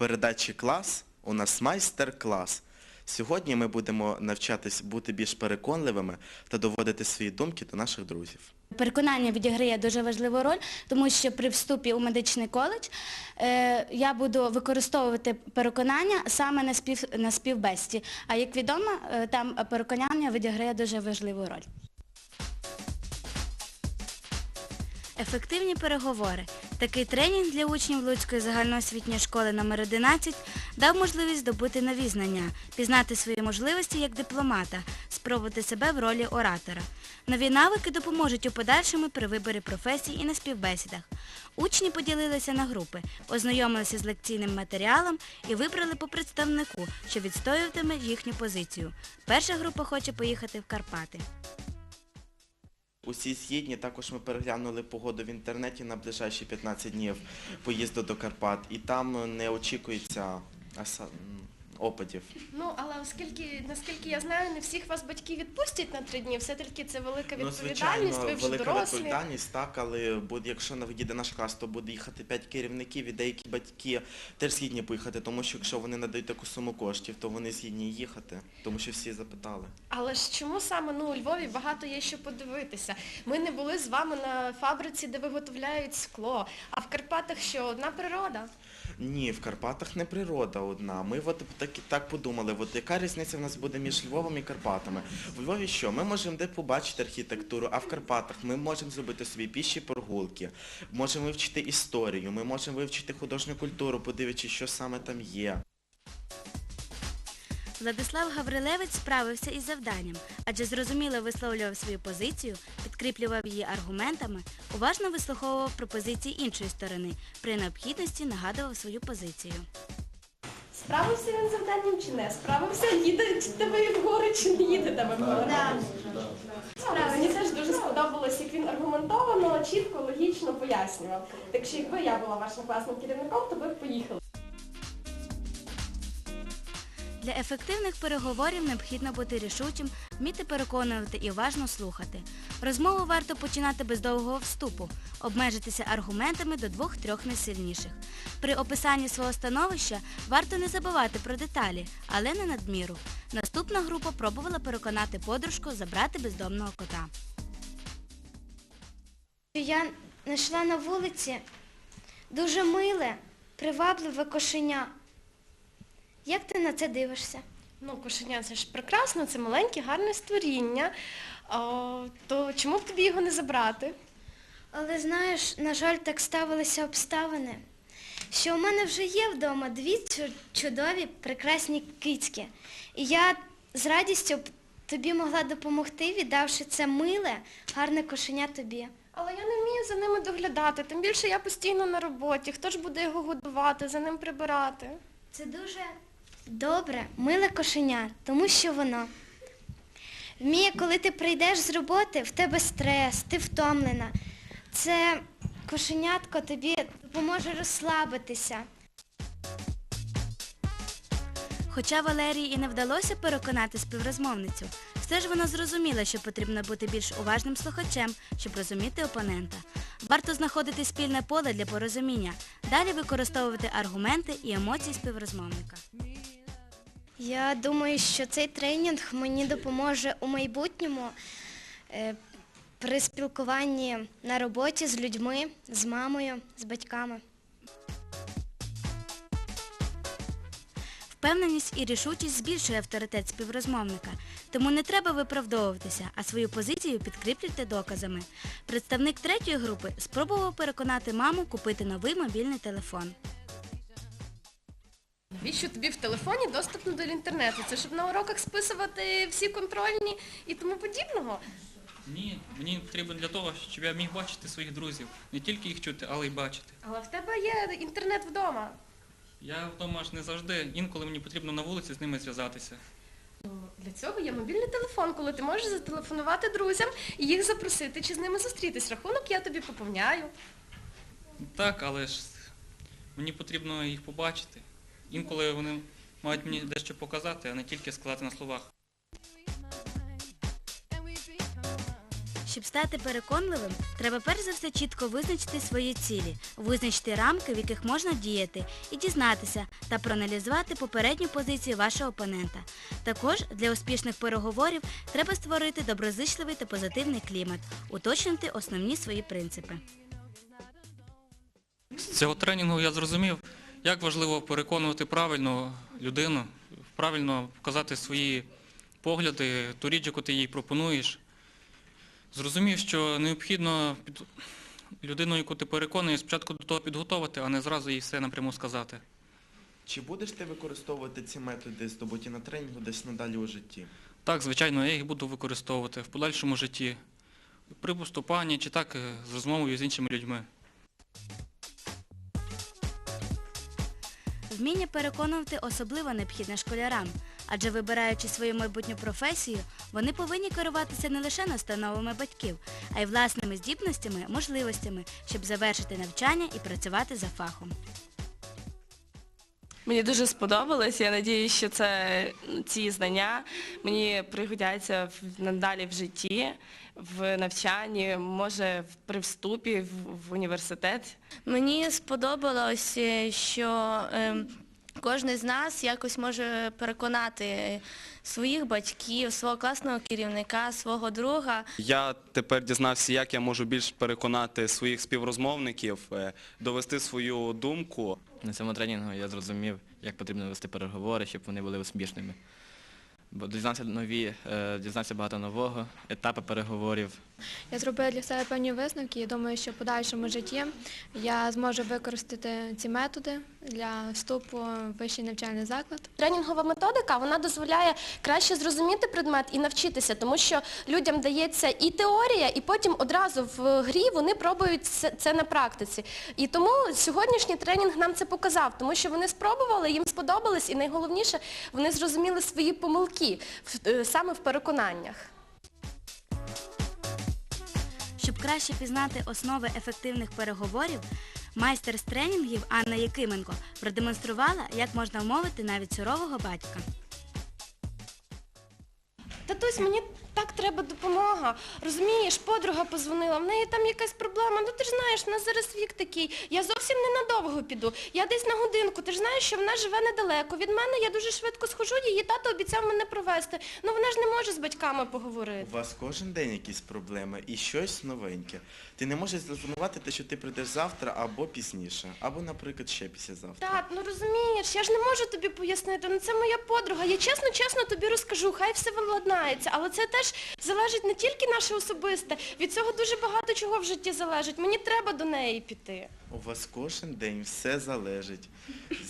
Передачі клас у нас майстер-клас. Сьогодні ми будемо навчатись бути більш переконливими та доводити свої думки до наших друзів. Переконання відіграє дуже важливу роль, тому що при вступі у медичний коледж е, я буду використовувати переконання саме на, спів, на співбесіді. А як відомо, е, там переконання відіграє дуже важливу роль. Ефективні переговори. Такий тренінг для учнів Луцької загальноосвітньої школи номер 11 дав можливість здобути нові знання, пізнати свої можливості як дипломата, спробувати себе в ролі оратора. Нові навики допоможуть у подальшому при виборі професій і на співбесідах. Учні поділилися на групи, ознайомилися з лекційним матеріалом і вибрали по представнику, що відстоюватиме їхню позицію. Перша група хоче поїхати в Карпати. Усі згідні, також ми переглянули погоду в інтернеті на ближайші 15 днів поїзду до Карпат, і там не очікується опадів. Ну, але оскільки, наскільки я знаю, не всіх вас батьки відпустять на три дні, все-таки це велика Ну, відповідальність, ви вже велика дорослі. відповідальність, так, але буде, якщо їде наш клас, то буде їхати 5 керівників і деякі батьки теж згідні поїхати, тому що якщо вони надають таку суму коштів, то вони згідні їхати, тому що всі запитали. Але ж чому саме ну, у Львові багато є що подивитися? Ми не були з вами на фабриці, де виготовляють скло, а в Карпатах що, одна природа? Ні, в Карпатах не природа одна. Ми от так, так подумали, от яка різниця в нас буде між Львовом і Карпатами? В Львові що? Ми можемо де побачити архітектуру, а в Карпатах ми можемо зробити собі піші прогулки, можемо вивчити історію, ми можемо вивчити художню культуру, подивлячись, що саме там є. Владислав Гаврилевич справився із завданням, адже зрозуміло висловлював свою позицію, підкріплював її аргументами, уважно вислуховував пропозиції іншої сторони, при необхідності нагадував свою позицію. Справився він з завданням чи не? Справився, їдете ви в гори чи не їдете ви в гори? Мені теж дуже сподобалось, як він аргументовано, чітко, логічно пояснював. Так що якби я була вашим класним керівником, то ви б поїхали. Для ефективних переговорів необхідно бути рішучим, вміти переконувати і уважно слухати. Розмову варто починати без довгого вступу, обмежитися аргументами до двох-трьох найсильніших. При описанні свого становища варто не забувати про деталі, але не надміру. Наступна група пробувала переконати подружку забрати бездомного кота. Я знайшла на вулиці дуже миле, привабливе кошеня. Як ти на це дивишся? Ну, кошеня це ж прекрасно, це маленьке, гарне створіння. О, то чому б тобі його не забрати? Але знаєш, на жаль, так ставилися обставини, що у мене вже є вдома дві чудові, прекрасні кицьки. І я з радістю б тобі могла допомогти, віддавши це миле, гарне кошеня тобі. Але я не вмію за ними доглядати, тим більше я постійно на роботі. Хто ж буде його годувати, за ним прибирати? Це дуже добре, миле кошеня, тому що воно вміє, коли ти прийдеш з роботи, в тебе стрес, ти втомлена. Це кошенятко тобі допоможе розслабитися. Хоча Валерії і не вдалося переконати співрозмовницю, все ж вона зрозуміла, що потрібно бути більш уважним слухачем, щоб розуміти опонента. Варто знаходити спільне поле для порозуміння, далі використовувати аргументи і емоції співрозмовника. Я думаю, що цей тренінг мені допоможе у майбутньому е, при спілкуванні на роботі з людьми, з мамою, з батьками. Впевненість і рішучість збільшує авторитет співрозмовника, тому не треба виправдовуватися, а свою позицію підкріплюйте доказами. Представник третьої групи спробував переконати маму купити новий мобільний телефон. Навіщо тобі в телефоні доступ до інтернету? Це щоб на уроках списувати всі контрольні і тому подібного. Ні, мені потрібно для того, щоб я міг бачити своїх друзів. Не тільки їх чути, але й бачити. Але в тебе є інтернет вдома. Я вдома ж не завжди, інколи мені потрібно на вулиці з ними зв'язатися. Для цього є мобільний телефон, коли ти можеш зателефонувати друзям і їх запросити чи з ними зустрітись. Рахунок я тобі поповняю. Так, але ж мені потрібно їх побачити. Інколи вони мають мені дещо показати, а не тільки сказати на словах. Щоб стати переконливим, треба перш за все чітко визначити свої цілі, визначити рамки, в яких можна діяти, і дізнатися та проаналізувати попередню позицію вашого опонента. Також для успішних переговорів треба створити доброзичливий та позитивний клімат, уточнити основні свої принципи. З цього тренінгу я зрозумів, як важливо переконувати правильно людину, правильно показати свої погляди, ту річ, яку ти їй пропонуєш. Зрозумів, що необхідно людину, яку ти переконуєш, спочатку до того підготувати, а не зразу їй все напряму сказати. Чи будеш ти використовувати ці методи, здобуті на тренінгу десь надалі у житті? Так, звичайно, я їх буду використовувати в подальшому житті, при поступанні чи так е, з розмовою з іншими людьми. Вміння переконувати особливо необхідне школярам, адже вибираючи свою майбутню професію, вони повинні керуватися не лише настановами батьків, а й власними здібностями, можливостями, щоб завершити навчання і працювати за фахом. Мені дуже сподобалось. Я сподіваюся, що це ці знання мені пригодяться надалі в житті, в навчанні, може при вступі в, в університет. Мені сподобалось, е, що ем, кожен з нас якось може переконати своїх батьків, свого класного керівника, свого друга. Я тепер дізнався, як я можу більш переконати своїх співрозмовників, е, довести свою думку. На цьому тренінгу я зрозумів, як потрібно вести переговори, щоб вони були успішними. Бо дізнався нові, дізнатися багато нового, етапи переговорів. Я зробила для себе певні висновки і думаю, що в подальшому житті я зможу використати ці методи для вступу в вищий навчальний заклад. Тренінгова методика вона дозволяє краще зрозуміти предмет і навчитися, тому що людям дається і теорія, і потім одразу в грі вони пробують це на практиці. І тому сьогоднішній тренінг нам це показав, тому що вони спробували, їм сподобалось, і найголовніше, вони зрозуміли свої помилки е, саме в переконаннях. Щоб краще пізнати основи ефективних переговорів, майстер з тренінгів Анна Якименко продемонструвала, як можна вмовити навіть сурового батька. Татусь, мені так треба допомога. Розумієш, подруга позвонила, в неї там якась проблема. Ну ти ж знаєш, в нас зараз вік такий. Я зовсім ненадовго піду. Я десь на годинку. Ти ж знаєш, що вона живе недалеко. Від мене я дуже швидко схожу, її тато обіцяв мене провести. Ну вона ж не може з батьками поговорити. У вас кожен день якісь проблеми і щось новеньке. Ти не можеш зателефонувати те, що ти прийдеш завтра або пізніше, або, наприклад, ще післязавтра. Тат, ну розумієш, я ж не можу тобі пояснити, ну це моя подруга. Я чесно-чесно тобі розкажу, хай все владнається. Але це теж залежить не тільки наше особисте, від цього дуже багато чого в житті залежить. Мені треба до неї піти. У вас кожен день все залежить.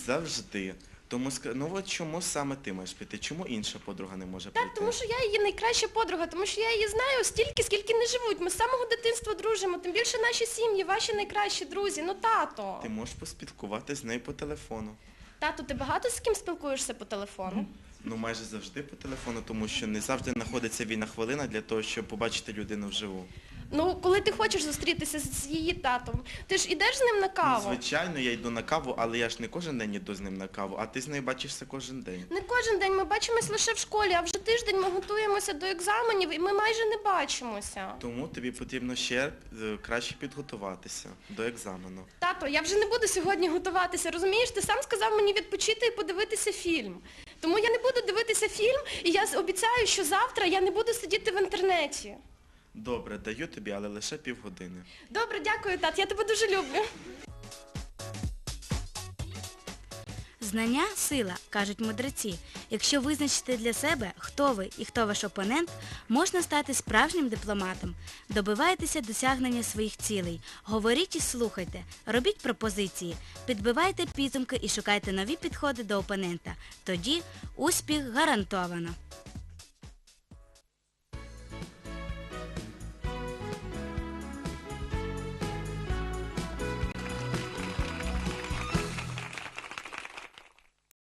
Завжди. Тому ну от чому саме ти маєш піти? Чому інша подруга не може прийти? Так, тому що я її найкраща подруга, тому що я її знаю стільки, скільки не живуть. Ми з самого дитинства дружимо, тим більше наші сім'ї, ваші найкращі друзі. Ну тато. Ти можеш поспілкуватися з нею по телефону. Тато, ти багато з ким спілкуєшся по телефону? Ну майже завжди по телефону, тому що не завжди знаходиться вільна хвилина для того, щоб побачити людину вживу. Ну, коли ти хочеш зустрітися з її татом, ти ж ідеш з ним на Ну, каву? звичайно, я йду на каву, але я ж не кожен день йду з ним на каву, а ти з нею бачишся кожен день. Не кожен день ми бачимось лише в школі, а вже тиждень ми готуємося до екзаменів і ми майже не бачимося. Тому тобі потрібно ще е, краще підготуватися до екзамену. Тато, я вже не буду сьогодні готуватися, розумієш? Ти сам сказав мені відпочити і подивитися фільм. Тому я не буду дивитися фільм, і я обіцяю, що завтра я не буду сидіти в інтернеті. Добре, даю тобі, але лише півгодини. Добре, дякую, тат, я тебе дуже люблю. Знання сила, кажуть мудреці. Якщо визначити для себе, хто ви і хто ваш опонент, можна стати справжнім дипломатом. Добивайтеся досягнення своїх цілей, говоріть і слухайте, робіть пропозиції, підбивайте підсумки і шукайте нові підходи до опонента. Тоді успіх гарантовано.